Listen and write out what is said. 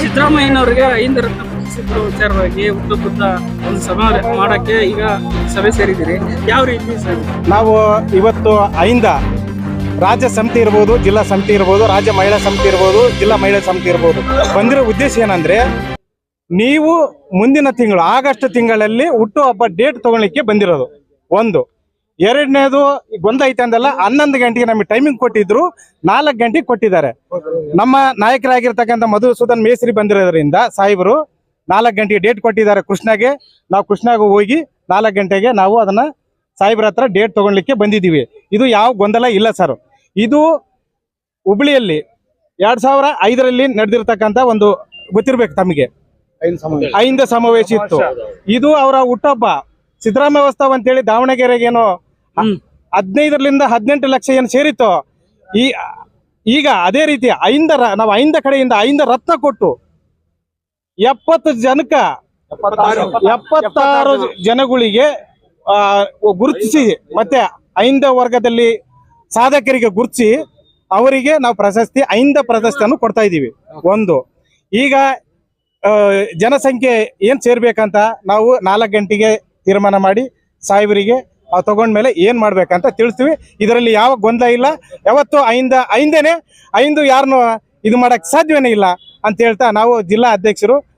ಸಿದ್ದರಾಮಯ್ಯನವರಿಗೆ ಐದು ರತ್ನ ಪ್ರಶಸ್ತಿ ವಿಚಾರವಾಗಿ ಹುಟ್ಟುಹಬ್ಬದ ಒಂದು ಸಭೆ ಮಾಡಕ್ಕೆ ಈಗ ಸಭೆ ಸೇರಿದ್ದೀರಿ. ಯಾವ ರೀತಿ ಸರ್? ನಾವು ಇವತ್ತು ಐಂದ ರಾಜ್ಯ ಸಮಿತಿ ಇರ್ಬೋದು, ಜಿಲ್ಲಾ ಸಮಿತಿ ಇರ್ಬೋದು, ರಾಜ್ಯ ಮಹಿಳಾ ಸಮಿತಿ ಇರ್ಬೋದು, ಜಿಲ್ಲಾ ಮಹಿಳಾ ಸಮಿತಿ ಇರ್ಬೋದು. ಬಂದಿರೋ ಉದ್ದೇಶ ಏನಂದ್ರೆ, ನೀವು ಮುಂದಿನ ತಿಂಗಳು, ಆಗಸ್ಟ್ ತಿಂಗಳಲ್ಲಿ ಹುಟ್ಟುಹಬ್ಬ ಡೇಟ್ ತಗೊಳ್ಳಿಕ್ಕೆ ಬಂದಿರೋದು. ಒಂದು. ಎರಡನೇದು ಗೊಂದ ಐತೆ ಅಂದಲ್ಲ, ಹನ್ನೊಂದು ಗಂಟೆಗೆ ನಮಗೆ ಟೈಮಿಂಗ್ ಕೊಟ್ಟಿದ್ರು, ನಾಲ್ಕು ಗಂಟೆಗೆ ಕೊಟ್ಟಿದ್ದಾರೆ. ನಮ್ಮ ನಾಯಕರಾಗಿರ್ತಕ್ಕಂಥ ಮಧುಸೂದನ್ ಮೇಸ್ರಿ ಬಂದಿರೋದ್ರಿಂದ ಸಾಹೇಬರು, ನಾಲ್ಕು ಗಂಟೆಗೆ ಡೇಟ್ ಕೊಟ್ಟಿದ್ದಾರೆ ಕೃಷ್ಣಗೆ. ನಾವು ಕೃಷ್ಣಾಗ ಹೋಗಿ ನಾಲ್ಕು ಗಂಟೆಗೆ ನಾವು ಅದನ್ನ ಸಾಹೇಬ್ರ ಹತ್ರ ಡೇಟ್ ತಗೊಳ್ಲಿಕ್ಕೆ ಬಂದಿದ್ದೀವಿ. ಇದು ಯಾವ ಗೊಂದಲ ಇಲ್ಲ ಸರ್. ಇದು ಹುಬ್ಳಿಯಲ್ಲಿ ಎರಡ್ ಸಾವಿರ ಐದರಲ್ಲಿ ನಡೆದಿರ್ತಕ್ಕಂಥ ಒಂದು ಗೊತ್ತಿರ್ಬೇಕು ತಮಗೆ. ಅಹಿಂದ ಸಮಾವೇಶ ಇತ್ತು. ಇದು ಅವರ ಹುಟ್ಟಬ್ಬ ಸಿದ್ದರಾಮಯ್ಯ ಅಂತ ಅಂತೇಳಿ ದಾವಣಗೆರೆಗೆ ಏನೋ ಹ್ಮ್. ಹದಿನೈದರಿಂದ ಹದಿನೆಂಟು ಲಕ್ಷ ಏನು ಸೇರಿತ್ತು ಈ ಈಗ ಅದೇ ರೀತಿ ಐಂದ ನಾವು ಐಂದ ಕಡೆಯಿಂದ ಐಂದ ರತ್ನ ಕೊಟ್ಟು ಎಪ್ಪತ್ತು ಜನಕ ಎಪ್ಪತ್ತಾರು. ಜನಗಳಿಗೆ ಗುರುತಿಸಿ ಮತ್ತೆ ಐಂದ ವರ್ಗದಲ್ಲಿ ಸಾಧಕರಿಗೆ ಗುರುತಿಸಿ ಅವರಿಗೆ ನಾವು ಪ್ರಶಸ್ತಿ ಐಂದ ಪ್ರಶಸ್ತಿಯನ್ನು ಕೊಡ್ತಾ ಇದ್ದೀವಿ. ಒಂದು. ಈಗ ಜನಸಂಖ್ಯೆ ಏನ್ ಸೇರ್ಬೇಕಂತ ನಾವು ನಾಲ್ಕು ಗಂಟೆಗೆ ತೀರ್ಮಾನ ಮಾಡಿ ಸಾಹೇಬರಿಗೆ ತಗೊಂಡ್ಮೇಲೆ ಏನ್ ಮಾಡ್ಬೇಕಂತ ತಿಳಿಸ್ತೀವಿ. ಇದರಲ್ಲಿ ಯಾವ ಗೊಂದಲ ಇಲ್ಲ. ಯಾವತ್ತು ಐಂದ, ಐಂದೇನೆ, ಐಂದು ಯಾರನ್ನು ಇದು ಮಾಡಕ್ ಸಾಧ್ಯವೇ ಇಲ್ಲ ಅಂತ ಹೇಳ್ತಾ ನಾವು ಜಿಲ್ಲಾ ಅಧ್ಯಕ್ಷರು